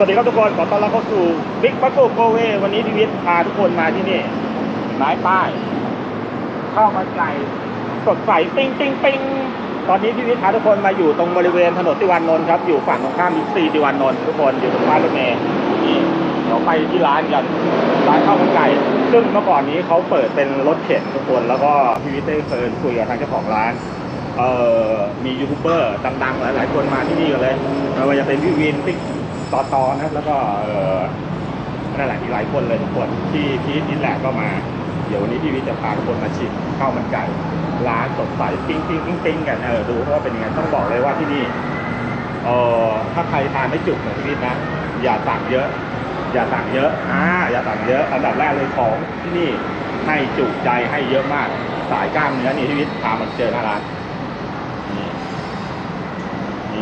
สวัสดีครับทุกคนขอต้อนรับเข้าสู่บิ๊กบั s โ e โกเววันนี้พี่วิทย์พาทุกคนมาที่นี่ร้ายป้ายข้าวมันไก่สดใสปิ้งปิ้งปิ้งตอนนี้พี่วิทย์พาทุกคนมาอยู่ตรงบริเวณถนนติวานนนท์ครับอยู่ฝั่งตรงข้ามบิ๊กซีติวานนท์ทุกคนอยู่ตรงป้ายรถเมล์นี่เดี๋ยวไปที่ร้านกันร้านข้าวมันไก่ซึ่งเมื่อก่อนนี้เขาเปิดเป็นรถเข็นทุกคนแล้วก็พี่วิทย์ได้เคยคุยกับทางเจ้าของร้านเอ่อมียูทูบเบอร์ดังๆหลายๆคนมาที่นี่กันเลยไม่ว่าจะเป็นพี่วินติ๊ก ตอตอนะแล้วก็เออนั่นแหละอีกหลายคนเลยทุกคนที่ที่นี่แหละก็มา เดี๋ยววันนี้พี่วิทย์จะพาทุกคนมาชิมข้าวมันไก่ร้านสดใสปิ้งปิ้งปิ้งปิ้งกันเออดูว่าเป็นยังไงต้องบอกเลยว่าที่นี่เออถ้าใครทานไม่จุกเหมือนพี่วิทย์นะ อย่าสั่งเยอะ อย่าสั่งเยอะอ่าอย่าสั่งเยอะอันดับแรกเลยของที่นี่ให้จุใจให้เยอะมากสายกล้ามเนื้อนี่พี่วิทย์พามันเจอหน้าร้าน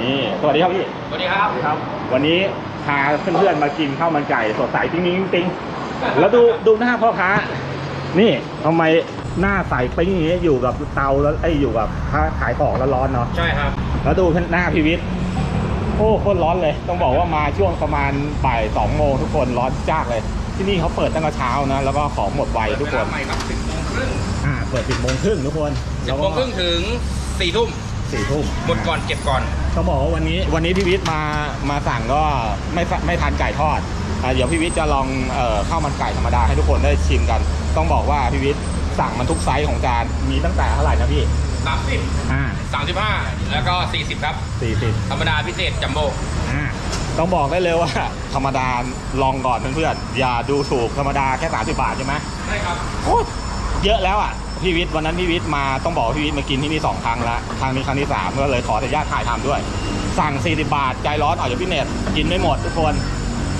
นี่สวัสดีครับพี่ สวัสดีครับครับ วันนี้พาเพื่อนๆมากินข้าวมันไก่สดใสปิ้งปิ้งปิ้งแล้วดูดูหน้าพ่อค้า นี่ทำไมหน้าใสปิ้งอย่างเงี้ยอยู่กับเตาแล้วไอ้ยอยู่กับค้าขายของแล้วร้อนเนาะ ใช่ครับ แล้วดูหน้าพีวิทย์โอ้โคตรร้อนเลย ต้องบอกว่ามาช่วงประมาณบ่ายสองโมงทุกคนร้อนจ้ากเลย ที่นี่เขาเปิดตั้งแต่เช้านะ แล้วก็ของหมดไวทุกคนเวลาใหม่ครับสิบโมงครึ่งอ่าเปิดสิบโมงครึ่งทุกคนสิบโมงครึ่งถึงสี่ทุ่มสี่ทุ่มหมดก่อนเก็บก่อน ต้องบอกว่าวันนี้วันนี้พี่วิทย์มามาสั่งก็ไม่ไม่ทานไก่ทอดอ่าเดี๋ยวพี่วิทย์จะลองเอ่อข้าวมันไก่ธรรมดาให้ทุกคนได้ชิมกัน ต้องบอกว่าพี่วิทย์สั่งมันทุกไซส์ของจานมีตั้งแต่เท่าไหร่นะพี่สามสิบอ่าสามสิบห้าแล้วก็สี่สิบครับ สี่สิบ ธรรมดาพิเศษจัมโบ้อ่าต้องบอกได้เลยว่า ธรรมดาลองก่อนเพื่อนๆอย่าดูถูกธรรมดาแค่ 30 บาทใช่ไหมใช่ครับโคตรเยอะแล้วอะ พี่วิทย์วันนั้นพี่วิทย์มาต้องบอกว่าพี่วิทย์มากินที่นี่สองครั้งละครั้งนี้ครั้งที่สามก็เลยขออนุญาตถ่ายทำด้วย สั่ง 40 บาทใจร้อนออกจากพี่เน็ตกินไม่หมดทุกคน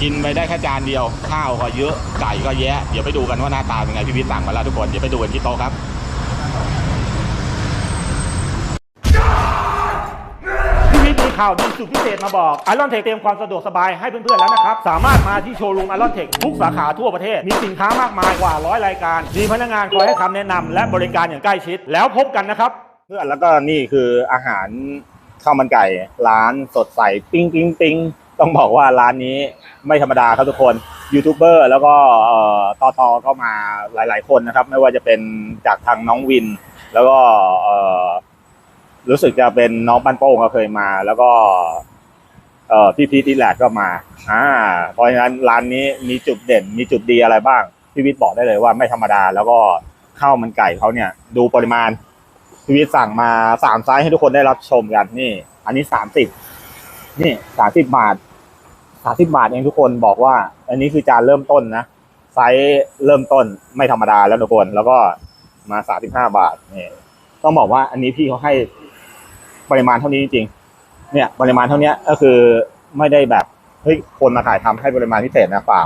กินไปได้แค่จานเดียว ข้าวก็เยอะไก่ก็แยะ เดี๋ยวไปดูกันว่าหน้าตาเป็นไงพี่วิทย์สั่งมาแล้วทุกคนเดี๋ยวไปดูกันที่โต๊ะครับ พี่วิทย์มี ข่าวดีสุดพิเศษมาบอกไอรอนเทคเตรียมความสะดวกสบายให้เพื่อนๆแล้วนะครับ สามารถมาที่โชว์รูมไอรอนเทคทุกสาขาทั่วประเทศ มีสินค้ามากมายกว่าร้อยรายการ มีพนักงานคอยให้คำแนะนำและบริการอย่างใกล้ชิด แล้วพบกันนะครับ เพื่อนแล้วก็นี่คืออาหารข้าวมันไก่ ร้านสดใสปิ้งปิ้งปิ้งต้องบอกว่าร้านนี้ไม่ธรรมดาครับทุกคนยูทูบเบอร์แล้วก็เอ่อตอตอก็มาหลาย ๆ คนนะครับ ไม่ว่าจะเป็นจากทางน้องวิน แล้วก็เอ่อ รู้สึกจะเป็นน้องปันโป้งก็เคยมา แล้วก็เอ่อพี่พีทีแลกก็มา อ่า เพราะฉะนั้นร้านนี้มีจุดเด่น มีจุดดีอะไรบ้างพี่วิทย์บอกได้เลยว่าไม่ธรรมดา แล้วก็ข้าวมันไก่เขาเนี่ย ดูปริมาณพี่วิทย์สั่งมาสามไซส์ให้ทุกคนได้รับชมกันนี่ อันนี้สามสิบนี่สามสิบบาทสามสิบบาทเองทุกคนบอกว่า อันนี้คือจานเริ่มต้นนะไซส์เริ่มต้นไม่ธรรมดาแล้วทุกคน แล้วก็มาสามสิบห้าบาทนี่ต้องบอกว่าอันนี้พี่เขาให้ ปริมาณเท่านี้จริงๆเนี่ยปริมาณเท่านี้ก็คือไม่ได้แบบเฮ้ยคนมาถ่ายทำให้ปริมาณพิเศษนะเปล่า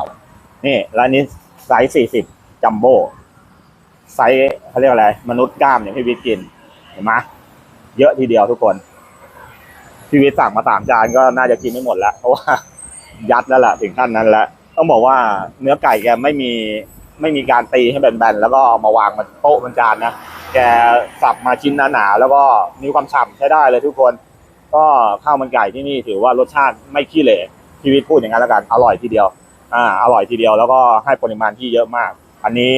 นี่แล้วนี้ไซส์สี่สิบจัมโบ้ไซส์เขาเรียกอะไร มนุษย์กล้ามเนี่ยพี่วิทย์กิน เห็นไหมเยอะทีเดียวทุกคนพี่วิทสั่งมาสามจานก็น่าจะกินไม่หมดแล้วเพราะว่ายัดแล้วล่ะถึงขั้นนั้นแล้วต้องบอกว่าเนื้อไก่แกไม่มีไม่มีการตีให้แบนๆแล้วก็เอามาวางบนโต๊ะบนจานนะ แกสับมาชิ้นหนาๆแล้วก็มีความฉ่ำใช้ได้เลยทุกคน ก็ข้าวมันไก่ที่นี่ถือว่ารสชาติไม่ขี้เหร่พีวิทย์พูดอย่างนั้นแล้วกันอร่อยทีเดียว อ่า อร่อยทีเดียวแล้วก็ให้ปริมาณที่เยอะมาก อันนี้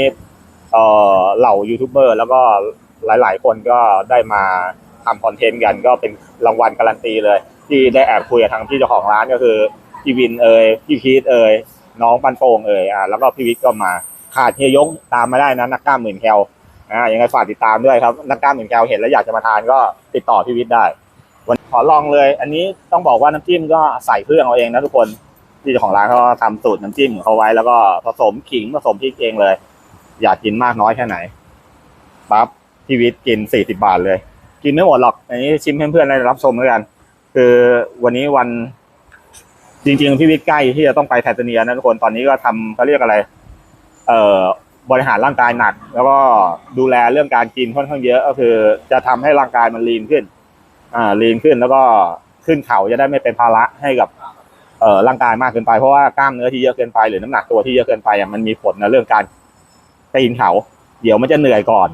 เอ่อเหล่ายูทูบเบอร์แล้วก็หลายๆ คนก็ได้มาทำคอนเทนต์กันก็เป็นรางวัลการันตีเลย ที่ได้แอบคุยกับทางพี่เจ้าของร้านก็คือพี่วินเอ่ยพี่พีทเอ่ยน้องปันโป่งเอ่ยอ่าแล้วก็พี่วิทย์ก็มาขาดเฮียยงตามมาได้นะนักกล้าหมื่นแคล อ่ายังไงฝากติดตามด้วยครับนักกล้ามหมื่นแก้วเห็นแล้วอยากจะมาทานก็ติดต่อพี่วิทย์ได้ วันขอลองเลย อันนี้ต้องบอกว่าน้ำจิ้มก็ใส่เครื่องเอาเองนะทุกคนที่เจ้าของร้านเขาทำสูตรน้ำจิ้มของเขาไว้แล้วก็ผสมขิงผสมพริกเองเลย อยากกินมากน้อยแค่ไหนปั๊บพี่วิทย์กินสี่สิบาทเลย กินไม่หมดหรอกอันนี้ชิมเพื่อนๆได้รับชมด้วยกัน คือวันนี้วันจริงๆพี่วิทย์ใกล้ที่จะต้องไปแทนซาเนียนะทุกคนตอนนี้ก็ทำเขาเรียกอะไร เอ่อ บริหารร่างกายหนัก แล้วก็ดูแลเรื่องการกินค่อนข้างเยอะก็คือ จะทำให้ร่างกายมันลีนขึ้น อ่าลีนขึ้นแล้วก็ขึ้นเข่าจะได้ไม่เป็นภาระให้กับเอ่อร่างกายมากเกินไปเพราะว่ากล้ามเนื้อที่เยอะเกินไปหรือน้ำหนักตัวที่เยอะเกินไปอะมันมีผลในเรื่องการปีนเขา เดี๋ยวมันจะเหนื่อยก่อน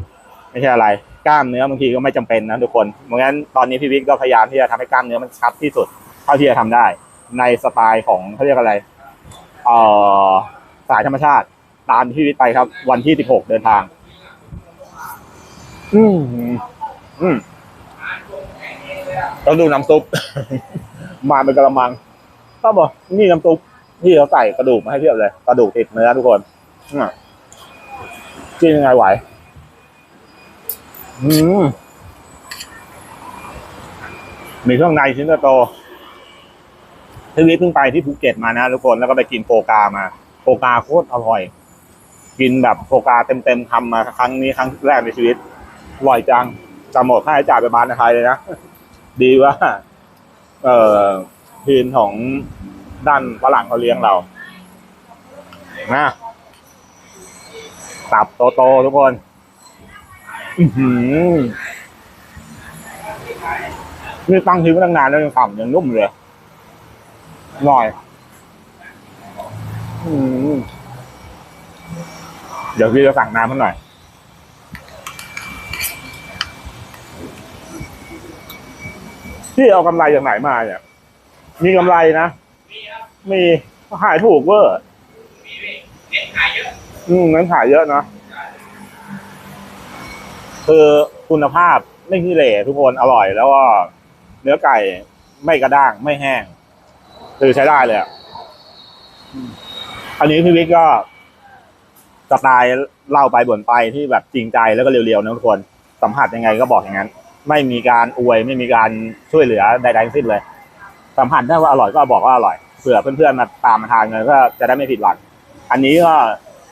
ไม่ใช่อะไร กล้ามเนื้อบางทีก็ไม่จำเป็นนะทุกคนเพราะงั้นตอนนี้พี่วิกก็พยายามที่จะทำให้กล้ามเนื้อมันชัดที่สุดเท่าที่จะทำได้ ในสไตล์ของเขาเรียกอะไรเอ่อสายธรรมชาติ ตามที่พี่วิทย์ไปครับ วันที่สิบหกเดินทาง อืมอืมต้องดูน้ำซุป มาเป็นกระมังก็บอกนี่น้ำซุปที่เขาใส่กระดูกมาให้เพียบเลย กระดูกติดเนื้อทุกคนอืมกินยังไงไหว อืมมีเครื่องในชิ้นโตๆพี่วิทย์เพิ่งไปที่ภูเก็ตมานะทุกคนแล้วก็ไปกินโฟกามาโฟกาโคตรอร่อย กินแบบโฟกาเต็มๆคำมาครั้งนี้ครั้งแรกในชีวิตอร่อยจังจะหมดค่าใช้จ่ายไปบ้านในไทยเลยนะ ดีว่า เอ่อทีมของด้านฝรั่งเขาเลี้ยงเรานะตับโตๆทุกคนอือหือนี่ตั้งทิ้งไว้ตั้งนานแล้วยังขำยังนุ่มเลยหน่อย อืม เดี๋ยวพี่จะสั่งน้ำให้หน่อย พี่เอากำไรจากไหนมาเนี่ย มีกำไรนะ มีขายถูกเวอร์อืมงั้นขายเยอะเนาะคือคุณภาพไม่ขี้เหร่ทุกคนอร่อย แล้วก็เนื้อไก่ไม่กระด้างไม่แห้ง คือใช้ได้เลยอะอันนี้พี่วิกก็ สไตล์เล่าไปบ่นไปที่แบบจริงใจแล้วก็เรียวๆนะทุกคนสัมผัสยังไงก็บอกอย่างนั้น ไม่มีการอวยไม่มีการช่วยเหลือใดๆทั้งสิ้นเลย สัมผัสได้ว่าอร่อยก็บอกว่าอร่อยเผื่อเพื่อนๆมาตามมาทานกันก็จะได้ไม่ผิดหวังอันนี้ก็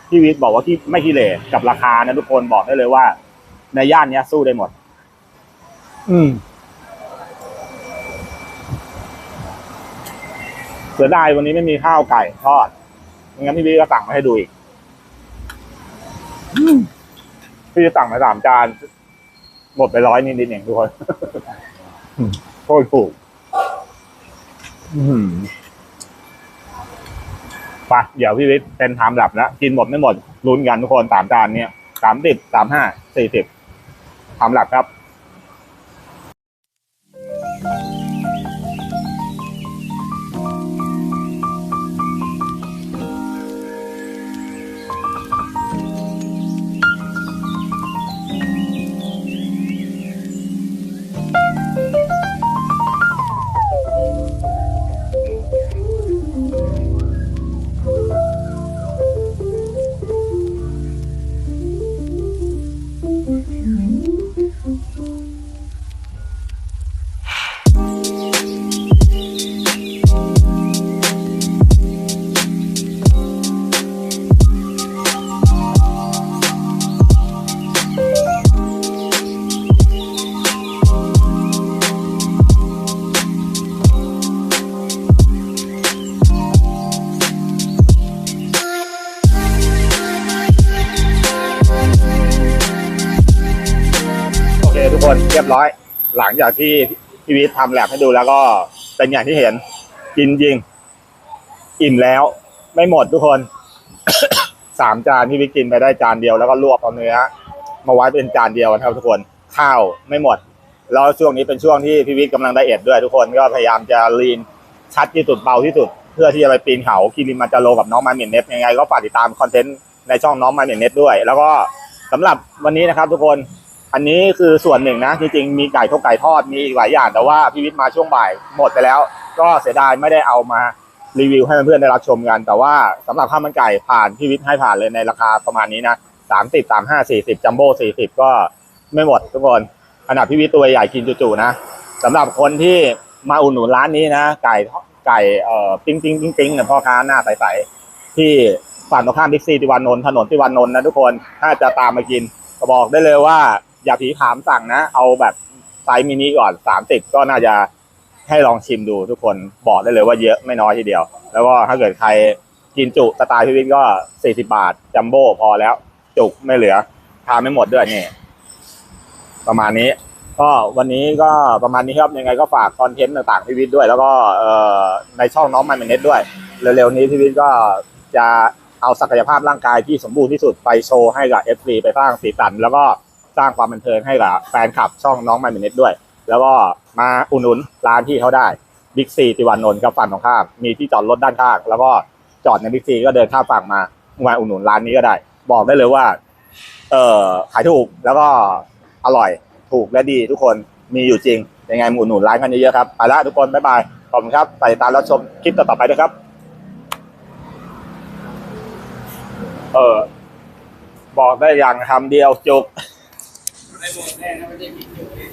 พี่วิทย์บอกว่าที่ไม่ขี้เหร่กับราคานะทุกคนบอกได้เลยว่า ในย่านเนี้ยสู้ได้หมด อืมเสียดายวันนี้ไม่มีข้าวไก่ทอดงั้นพี่วิทย์ก็สั่งมาให้ดูอีกอืม พี่จะสั่งมาสามจาน หมดไปร้อยนิดๆเองทุกคนอืมโคตรถูกอืมไปเดี๋ยวพี่วิทย์เป็นไทม์หลับแล้วกินหมดไม่หมดลุ้นกันทุกคนสามจานเนี่ยสามสิบสามห้าสี่สิบไทม์หลับครับ คนเรียบร้อย หลังจากที่พี่วิทย์ทำแลบให้ดูแล้วก็เป็นอย่างที่เห็น กินจริง อิ่มแล้วไม่หมดทุกคน สามจานพี่วิทย์กินไปได้จานเดียวแล้วก็ลวกเอาเนื้อมาไว้เป็นจานเดียวนะครับทุกคนข้าวไม่หมดแล้วช่วงนี้เป็นช่วงที่พี่วิทย์กำลังไดเอทด้วยทุกคนก็พยายามจะลีนชัดที่สุดเบาที่สุด เพื่อที่จะไปปีนเขาคิริมาจาโรกับน้องมาเมนเน็ตยังไงก็ฝากติดตามคอนเทนต์ในช่องน้องมาเมนเน็ตด้วย แล้วก็สำหรับวันนี้นะครับทุกคน อันนี้คือส่วนหนึ่งนะ จริงๆ มีไก่ทกไก่ทอดมีอีกหลายอย่าง แต่ว่าพี่วิทย์มาช่วงบ่ายหมดไปแล้ว ก็เสียดายไม่ได้เอามารีวิวให้เพื่อนๆได้รับชมกัน แต่ว่าสำหรับข้าวมันไก่ผ่านพี่วิทย์ให้ผ่านเลยในราคาประมาณนี้นะสามสิบสามห้าสี่สิบจัมโบ้สี่สิบก็ไม่หมดทุกคนขนาดพี่วิทย์ตัวใหญ่กินจู่ๆนะสำหรับคนที่มาอุดหนุนร้านนี้นะ ไก่ไก่เอ่อปิ้งปิ้งปิ้งปิ้งเนี่ยพ่อค้าหน้าใสๆที่ฝั่งตรงข้ามบิ๊กซีติวานนท์ถนนติวานนท์นะทุกคนถ้าจะตามมากินก็บอกได้เลยว่า อย่าผีถามสั่งนะ เอาแบบไซส์มินิก่อนสามสิบก็น่าจะให้ลองชิมดูทุกคนบอกได้เลยว่าเยอะไม่น้อยทีเดียว แล้วก็ถ้าเกิดใครกินจุสไตล์พิวิทก็สี่สิบาท จัมโบ้พอแล้ว จุกไม่เหลือทานไม่หมดด้วยนี่ประมาณนี้ ก็วันนี้ก็ประมาณนี้ครับยังไงก็ฝากคอนเทนต์ต่างๆพิวิทด้วย แล้วก็ในช่องน้องมันเน็ตด้วย เร็วๆนี้พิวิทก็จะเอาศักยภาพร่างกายที่สมบูรณ์ที่สุดไปโชว์ให้กับ f อไปสร้างสีสันแล้วก็ สร้างความบันเทิงให้กับแฟนคลับช่องน้องมันเน็ตด้วย แล้วก็มาอุดหนุนร้านที่เขาได้บิ๊กซีติวานนท์กับฝั่งตรงข้ามมีที่จอดรถด้านข้างแล้วก็จอดในบิ๊กซีก็เดินข้ามฝั่งมามาอุดหนุนร้านนี้ก็ได้ บอกได้เลยว่า เออขายถูกแล้วก็อร่อยถูกและดีทุกคนมีอยู่จริงยังไงอุดหนุนร้านกันเยอะๆครับไปละทุกคนบ๊ายบายขอบคุณครับติดตามรับชมคลิปต่อๆไปด้วยครับ เออบอกได้อย่างคำเดียวจุก ไม่บอกแน่นะไม่ได้ผิจุดเลย